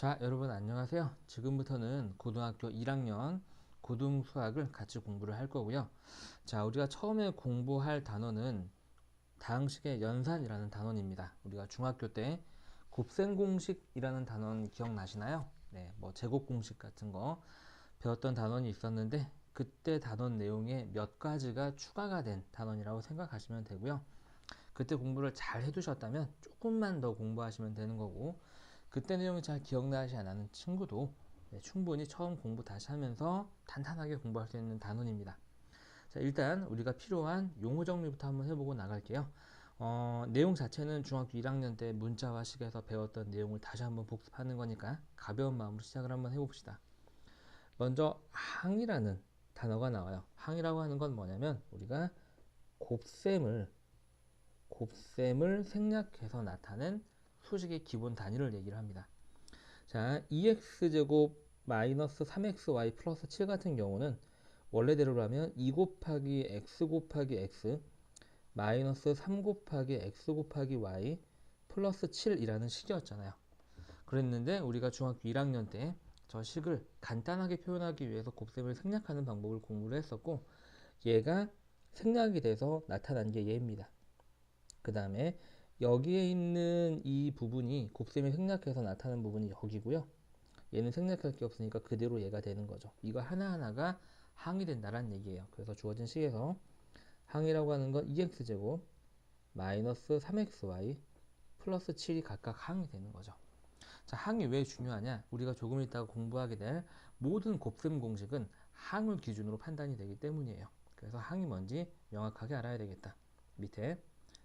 자, 여러분 안녕하세요. 지금부터는 고등학교 1학년 고등 수학을 같이 공부를 할 거고요. 자, 우리가 처음에 공부할 단어는 다항식의 연산이라는 단원입니다. 우리가 중학교 때 곱셈 공식이라는 단원 기억나시나요? 네, 뭐 제곱 공식 같은 거 배웠던 단원이 있었는데 그때 단원 내용에 몇 가지가 추가가 된 단원이라고 생각하시면 되고요. 그때 공부를 잘 해두셨다면 조금만 더 공부하시면 되는 거고 그때 내용이 잘 기억나지 않는 친구도 네, 충분히 처음 공부 다시 하면서 탄탄하게 공부할 수 있는 단원입니다. 자, 일단 우리가 필요한 용어 정리부터 한번 해보고 나갈게요. 어, 내용 자체는 중학교 1학년 때 문자와 식에서 배웠던 내용을 다시 한번 복습하는 거니까 가벼운 마음으로 시작을 한번 해봅시다. 먼저 항이라는 단어가 나와요. 항이라고 하는 건 뭐냐면 우리가 곱셈을 곱셈을 생략해서 나타낸 수식의 기본 단위를 얘기를 합니다. 자, 2x제곱 마이너스 3xy 플러스 7 같은 경우는 원래대로라면 2 곱하기 x 곱하기 x 마이너스 3 곱하기 x 곱하기 y 플러스 7이라는 식이었잖아요. 그랬는데 우리가 중학교 1학년 때 저 식을 간단하게 표현하기 위해서 곱셈을 생략하는 방법을 공부를 했었고 얘가 생략이 돼서 나타난 게 얘입니다. 그 다음에 여기에 있는 이 부분이 곱셈이 생략해서 나타나는 부분이 여기고요. 얘는 생략할 게 없으니까 그대로 얘가 되는 거죠. 이거 하나하나가 항이 된다는 얘기예요. 그래서 주어진 식에서 항이라고 하는 건 2x제곱 마이너스 3xy 플러스 7이 각각 항이 되는 거죠. 자, 항이 왜 중요하냐? 우리가 조금 있다가 공부하게 될 모든 곱셈 공식은 항을 기준으로 판단이 되기 때문이에요. 그래서 항이 뭔지 명확하게 알아야 되겠다. 밑에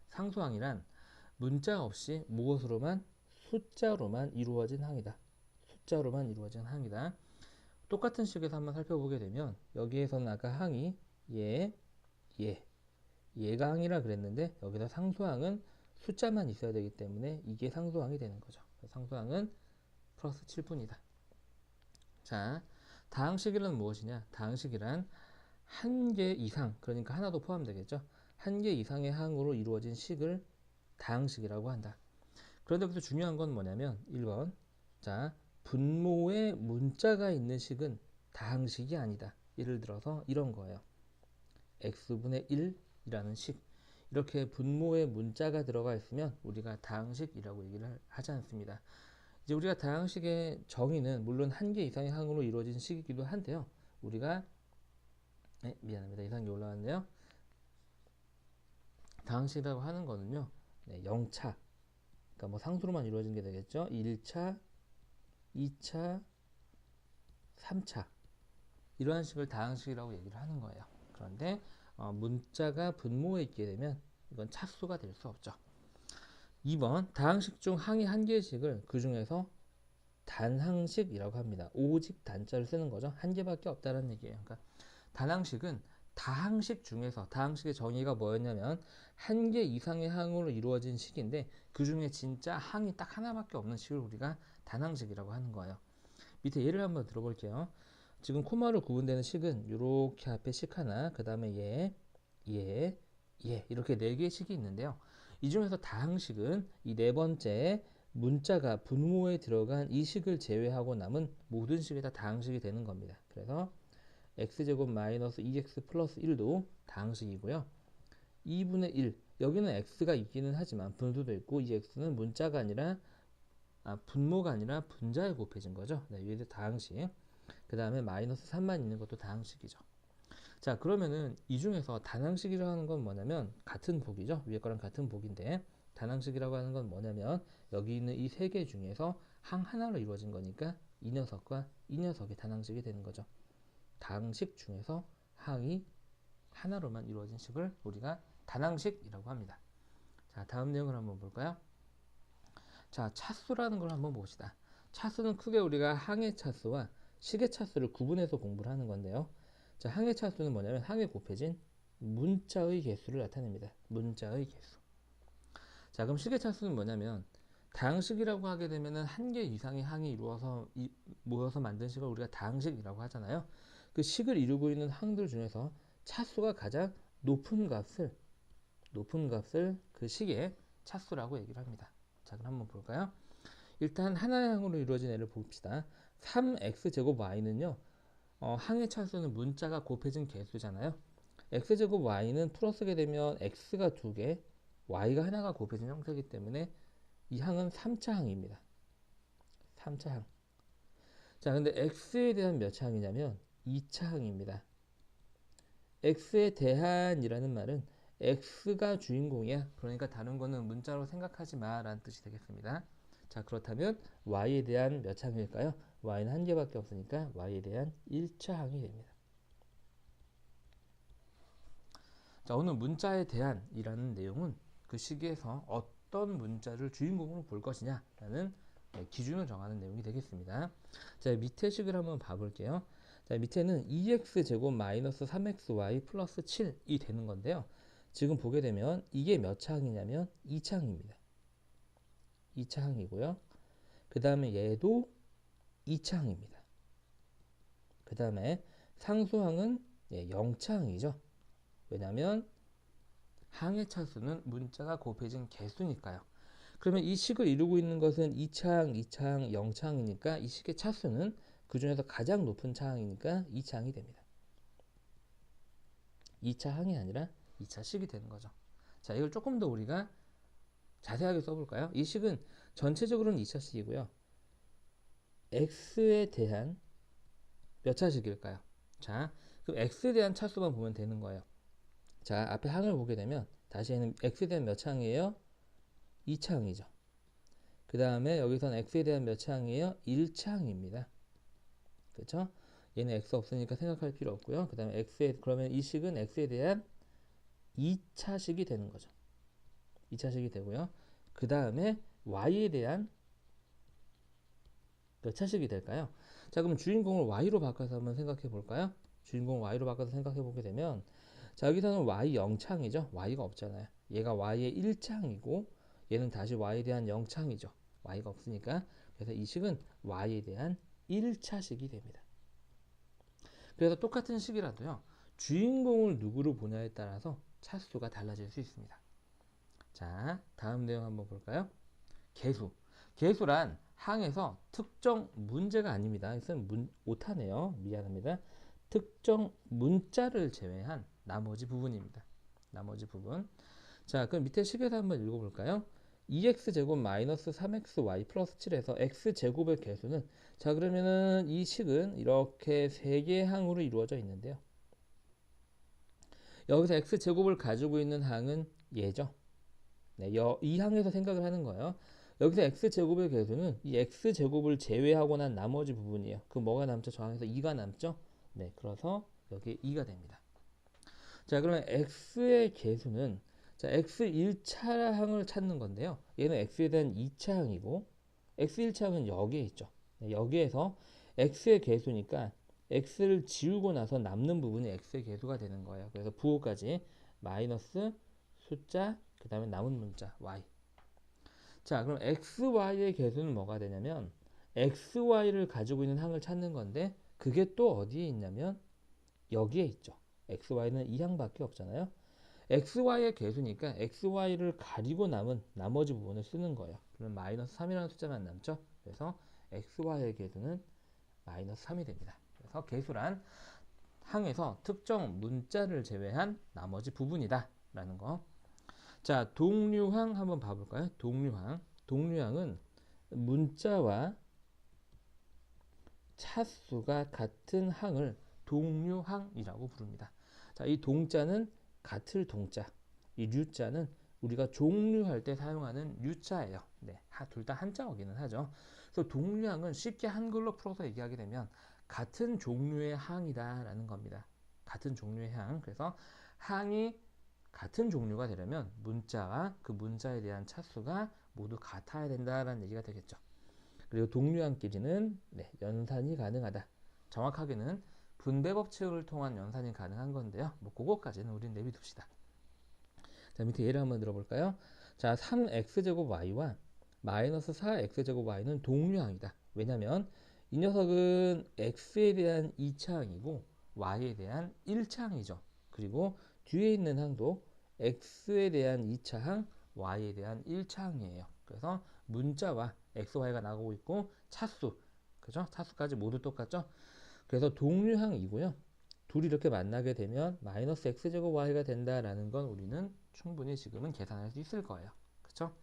상수항이란 문자 없이 무엇으로만 숫자로만 이루어진 항이다. 숫자로만 이루어진 항이다. 똑같은 식에서 한번 살펴보게 되면 여기에서는 아까 항이 얘, 얘, 얘가 항이라 그랬는데 여기서 상수항은 숫자만 있어야 되기 때문에 이게 상수항이 되는 거죠. 상수항은 플러스 7분이다. 자, 다항식이란 무엇이냐? 다항식이란 한 개 이상, 그러니까 하나도 포함되겠죠. 한 개 이상의 항으로 이루어진 식을 다항식이라고 한다. 그런데 여기서 중요한 건 뭐냐면 1번 자 분모에 문자가 있는 식은 다항식이 아니다. 예를 들어서 이런 거예요. x분의 1이라는 식 이렇게 분모에 문자가 들어가 있으면 우리가 다항식이라고 얘기를 하지 않습니다. 이제 우리가 다항식의 정의는 물론 한 개 이상의 항으로 이루어진 식이기도 한데요. 우리가 네, 미안합니다. 이상이 올라왔네요. 다항식이라고 하는 거는요. 네, 0차. 그러니까 뭐 상수로만 이루어진 게 되겠죠. 1차, 2차, 3차. 이러한 식을 다항식이라고 얘기를 하는 거예요. 그런데 어, 문자가 분모에 있게 되면 이건 차수가 될 수 없죠. 2번 다항식 중 항이 한 개씩을 그 중에서 단항식이라고 합니다. 오직 단자를 쓰는 거죠. 한 개밖에 없다는 얘기예요. 그러니까 단항식은 다항식 중에서 다항식의 정의가 뭐였냐면 한 개 이상의 항으로 이루어진 식인데 그 중에 진짜 항이 딱 하나밖에 없는 식을 우리가 단항식이라고 하는 거예요. 밑에 예를 한번 들어볼게요. 지금 코마로 구분되는 식은 이렇게 앞에 식 하나, 그 다음에 얘, 얘, 얘 이렇게 네 개의 식이 있는데요. 이 중에서 다항식은 이 네 번째 문자가 분모에 들어간 이 식을 제외하고 남은 모든 식이 다 다항식이 되는 겁니다. 그래서 x제곱 마이너스 2x 플러스 1도 다항식이고요. 2분의 1 여기는 x가 있기는 하지만 분수도 있고 이 x는 문자가 아니라 아, 분모가 아니라 분자에 곱해진 거죠. 네, 얘도 다항식. 그 다음에 마이너스 3만 있는 것도 다항식이죠. 자 그러면은 이 중에서 단항식이라고 하는 건 뭐냐면 같은 복이죠. 위에 거랑 같은 복인데 단항식이라고 하는 건 뭐냐면 여기 있는 이 세 개 중에서 항 하나로 이루어진 거니까 이 녀석과 이 녀석이 단항식이 되는 거죠. 다항식 중에서 항이 하나로만 이루어진 식을 우리가 단항식이라고 합니다. 자, 다음 내용을 한번 볼까요? 자, 차수라는 걸 한번 봅시다. 차수는 크게 우리가 항의 차수와 식의 차수를 구분해서 공부를 하는 건데요. 자, 항의 차수는 뭐냐면 항에 곱해진 문자의 개수를 나타냅니다. 문자의 개수. 자, 그럼 식의 차수는 뭐냐면 다항식이라고 하게 되면은 한 개 이상의 항이 이루어서 이, 모여서 만든 식을 우리가 다항식이라고 하잖아요. 그 식을 이루고 있는 항들 중에서 차수가 가장 높은 값을 높은 값을 그 식의 차수라고 얘기를 합니다. 자, 그럼 한번 볼까요? 일단 하나의 항으로 이루어진 애를 봅시다. 3x제곱 y는요. 어, 항의 차수는 문자가 곱해진 개수잖아요. x제곱 y는 풀어쓰게 되면 x가 두 개, y가 하나가 곱해진 형태이기 때문에 이 항은 3차 항입니다. 3차 항. 자, 근데 x에 대한 몇 차 항이냐면 2차 항입니다. x에 대한이라는 말은 x가 주인공이야. 그러니까 다른 거는 문자로 생각하지 마 라는 뜻이 되겠습니다. 자, 그렇다면 y에 대한 몇차 항일까요? y는 한 개밖에 없으니까 y에 대한 1차 항이 됩니다. 자, 오늘 문자에 대한이라는 내용은 그 시기에서 어떤 문자를 주인공으로 볼 것이냐라는 네, 기준을 정하는 내용이 되겠습니다. 자, 밑에 식을 한번 봐볼게요. 자, 밑에는 2x제곱 마이너스 3xy 플러스 7이 되는 건데요. 지금 보게 되면 이게 몇 차항이냐면 2차항입니다. 2차항이고요. 그 다음에 얘도 2차항입니다. 그 다음에 상수항은 예, 0차항이죠. 왜냐하면 항의 차수는 문자가 곱해진 개수니까요. 그러면 이 식을 이루고 있는 것은 2차항, 2차항, 0차항이니까 이 식의 차수는 그 중에서 가장 높은 차항이니까 2차항이 됩니다. 2차항이 아니라 2차 식이 되는 거죠. 자, 이걸 조금 더 우리가 자세하게 써볼까요? 이 식은 전체적으로는 2차 식이고요. x에 대한 몇 차식일까요? 자, 그럼 x에 대한 차수만 보면 되는 거예요. 자, 앞에 항을 보게 되면 다시 얘는 x에 대한 몇 차항이에요? 2차항이죠. 그 다음에 여기서는 x에 대한 몇 차항이에요? 1차항입니다. 그렇죠? 얘는 x 없으니까 생각할 필요 없고요. 그 다음에 x에 그러면 이 식은 x에 대한 2차식이 되는 거죠. 2차식이 되고요. 그 다음에 y에 대한 몇 차식이 될까요? 자, 그럼 주인공을 y로 바꿔서 한번 생각해 볼까요? 주인공 y로 바꿔서 생각해 보게 되면 자, 여기서는 y 0창이죠. y가 없잖아요. 얘가 y의 1창이고 얘는 다시 y에 대한 0창이죠. y가 없으니까. 그래서 이 식은 y에 대한 1차식이 됩니다. 그래서 똑같은 식이라도요. 주인공을 누구로 보냐에 따라서 차수가 달라질 수 있습니다. 자, 다음 내용 한번 볼까요? 개수. 개수란 항에서 특정 문제가 아닙니다. 이것은 문, 오타네요. 미안합니다. 특정 문자를 제외한 나머지 부분입니다. 나머지 부분. 자, 그럼 밑에 식에서 한번 읽어볼까요? 2x제곱 마이너스 3xy 플러스 7에서 x제곱의 개수는 자 그러면은 이 식은 이렇게 세 개의 항으로 이루어져 있는데요. 여기서 x제곱을 가지고 있는 항은 얘죠. 네, 여, 이 항에서 생각을 하는 거예요. 여기서 x제곱의 개수는 이 x제곱을 제외하고 난 나머지 부분이에요. 그 뭐가 남죠? 저 항에서 2가 남죠? 네, 그래서 여기 2가 됩니다. 자, 그러면 x의 개수는 자, x 1차 항을 찾는 건데요. 얘는 x에 대한 2차 항이고 x 1차 항은 여기에 있죠. 네, 여기에서 x의 개수니까 x를 지우고 나서 남는 부분이 x의 개수가 되는 거예요. 그래서 부호까지 마이너스 숫자 그 다음에 남은 문자 y 자 그럼 xy의 개수는 뭐가 되냐면 xy를 가지고 있는 항을 찾는 건데 그게 또 어디에 있냐면 여기에 있죠. xy는 이 항밖에 없잖아요. Xy의 개수니까 xy를 가리고 남은 나머지 부분을 쓰는 거예요. 그럼 마이너스 3이라는 숫자만 남죠. 그래서 xy의 개수는 마이너스 3이 됩니다. 그래서 개수란 항에서 특정 문자를 제외한 나머지 부분이다 라는 거. 자, 동류항 한번 봐볼까요? 동류항. 동류항은 문자와 차수가 같은 항을 동류항이라고 부릅니다. 자, 이 동자는 같을 동자, 이 류자는 우리가 종류할 때 사용하는 류자예요. 네, 둘 다 한자어기는 하죠. 그래서 동류항은 쉽게 한글로 풀어서 얘기하게 되면 같은 종류의 항이다라는 겁니다. 같은 종류의 항. 그래서 항이 같은 종류가 되려면 문자와 그 문자에 대한 차수가 모두 같아야 된다라는 얘기가 되겠죠. 그리고 동류항끼리는 네, 연산이 가능하다. 정확하게는 분배 법칙을 통한 연산이 가능한 건데요. 뭐 그거까지는 우린 내비둡시다. 자, 밑에 예를 한번 들어볼까요? 자, 3x제곱 y와 마이너스 4x제곱 y는 동류항이다. 왜냐면 이 녀석은 x에 대한 2차항이고 y에 대한 1차항이죠. 그리고 뒤에 있는 항도 x에 대한 2차항, y에 대한 1차항이에요. 그래서 문자와 xy가 나오고 있고 차수 그죠? 차수까지 모두 똑같죠? 그래서 동류항이고요. 둘이 이렇게 만나게 되면 마이너스 x제곱 y가 된다라는 건 우리는 충분히 지금은 계산할 수 있을 거예요. 그렇죠?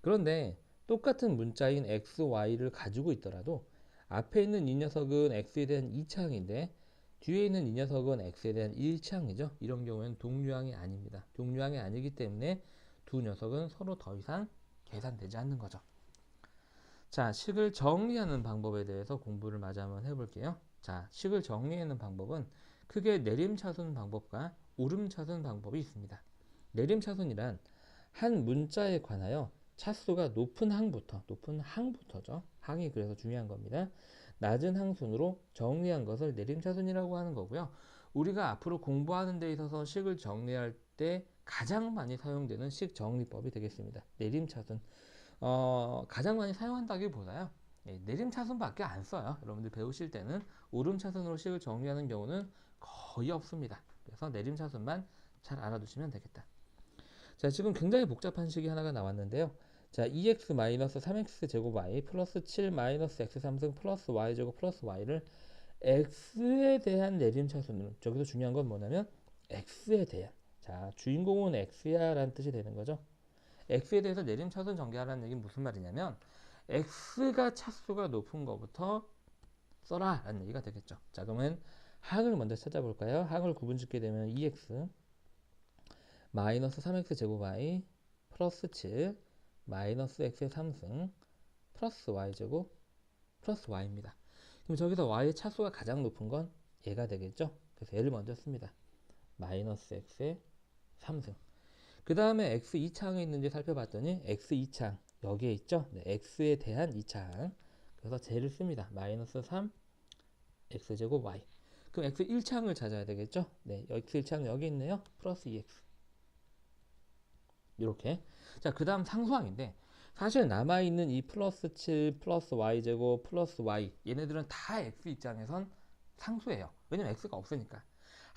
그런데 똑같은 문자인 x, y를 가지고 있더라도 앞에 있는 이 녀석은 x에 대한 2차항인데 뒤에 있는 이 녀석은 x에 대한 1차항이죠. 이런 경우에는 동류항이 아닙니다. 동류항이 아니기 때문에 두 녀석은 서로 더 이상 계산되지 않는 거죠. 자, 식을 정리하는 방법에 대해서 공부를 마저 한번 해볼게요. 자, 식을 정리하는 방법은 크게 내림차순 방법과 오름차순 방법이 있습니다. 내림차순이란 한 문자에 관하여 차수가 높은 항부터, 높은 항부터죠. 항이 그래서 중요한 겁니다. 낮은 항순으로 정리한 것을 내림차순이라고 하는 거고요. 우리가 앞으로 공부하는 데 있어서 식을 정리할 때 가장 많이 사용되는 식 정리법이 되겠습니다. 내림차순. 어, 가장 많이 사용한다기보다요. 예, 내림 차순밖에 안 써요. 여러분들 배우실 때는 오름 차순으로 식을 정리하는 경우는 거의 없습니다. 그래서 내림 차순만 잘 알아두시면 되겠다. 자, 지금 굉장히 복잡한 식이 하나가 나왔는데요. 자, 2x-3x 제곱 y 플러스 7 마이너스 x 3승 플러스 y 제곱 플러스 y를 x에 대한 내림차순으로 저기서 중요한 건 뭐냐면 x에 대한 자, 주인공은 x야 라는 뜻이 되는 거죠. x에 대해서 내림차순 전개하라는 얘기는 무슨 말이냐면 x가 차수가 높은 것부터 써라 라는 얘기가 되겠죠. 자, 그러면 항을 먼저 찾아볼까요? 항을 구분 짓게 되면 2x 마이너스 3x 제곱 y 플러스 7 마이너스 x의 3승 플러스 y제곱 플러스 y입니다. 그럼 저기서 y의 차수가 가장 높은 건 얘가 되겠죠? 그래서 얘를 먼저 씁니다. 마이너스 x의 3승 그 다음에 x 2차항에 있는지 살펴봤더니 x 2차항 여기에 있죠? 네, x에 대한 2차항 그래서 쟤를 씁니다. 마이너스 3 x제곱 y 그럼 x 1차항을 찾아야 되겠죠? 네, x 1차항 여기 있네요. 플러스 2x 이렇게 자, 그 다음 상수항인데 사실 남아있는 이 플러스 7 플러스 y제곱 플러스 y 얘네들은 다 x 입장에선 상수예요. 왜냐면 x가 없으니까.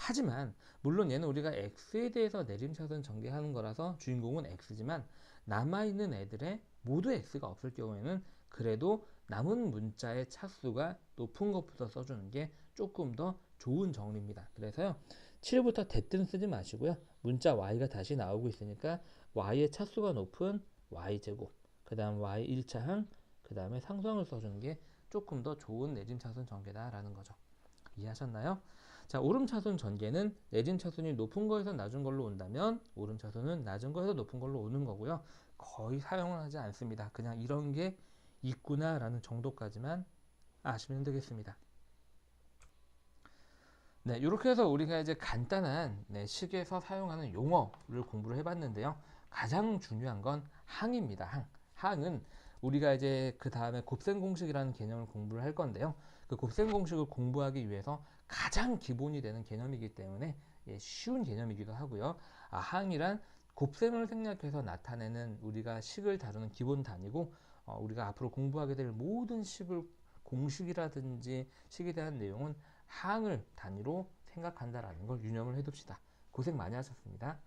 하지만 물론 얘는 우리가 x에 대해서 내림차순 전개하는 거라서 주인공은 x지만 남아있는 애들의 모두 x가 없을 경우에는 그래도 남은 문자의 차수가 높은 것부터 써주는 게 조금 더 좋은 정리입니다. 그래서요 7부터 대뜸 쓰지 마시고요 문자 y가 다시 나오고 있으니까 y의 차수가 높은 y제곱 그 다음 y 1차항 그 다음에 상수항을 써주는 게 조금 더 좋은 내림차순 전개다라는 거죠. 이해하셨나요? 자, 오름 차순 전개는 내림차순이 높은 거에서 낮은 걸로 온다면 오름 차순은 낮은 거에서 높은 걸로 오는 거고요. 거의 사용을 하지 않습니다. 그냥 이런 게 있구나 라는 정도까지만 아시면 되겠습니다. 네, 이렇게 해서 우리가 이제 간단한 네, 식에서 사용하는 용어를 공부를 해봤는데요. 가장 중요한 건 항입니다. 항. 항은 우리가 이제 그 다음에 곱셈 공식이라는 개념을 공부를 할 건데요. 그 곱셈 공식을 공부하기 위해서 가장 기본이 되는 개념이기 때문에 예, 쉬운 개념이기도 하고요. 아, 항이란 곱셈을 생략해서 나타내는 우리가 식을 다루는 기본 단위고 어, 우리가 앞으로 공부하게 될 모든 식을 공식이라든지 식에 대한 내용은 항을 단위로 생각한다라는 걸 유념을 해둡시다. 고생 많이 하셨습니다.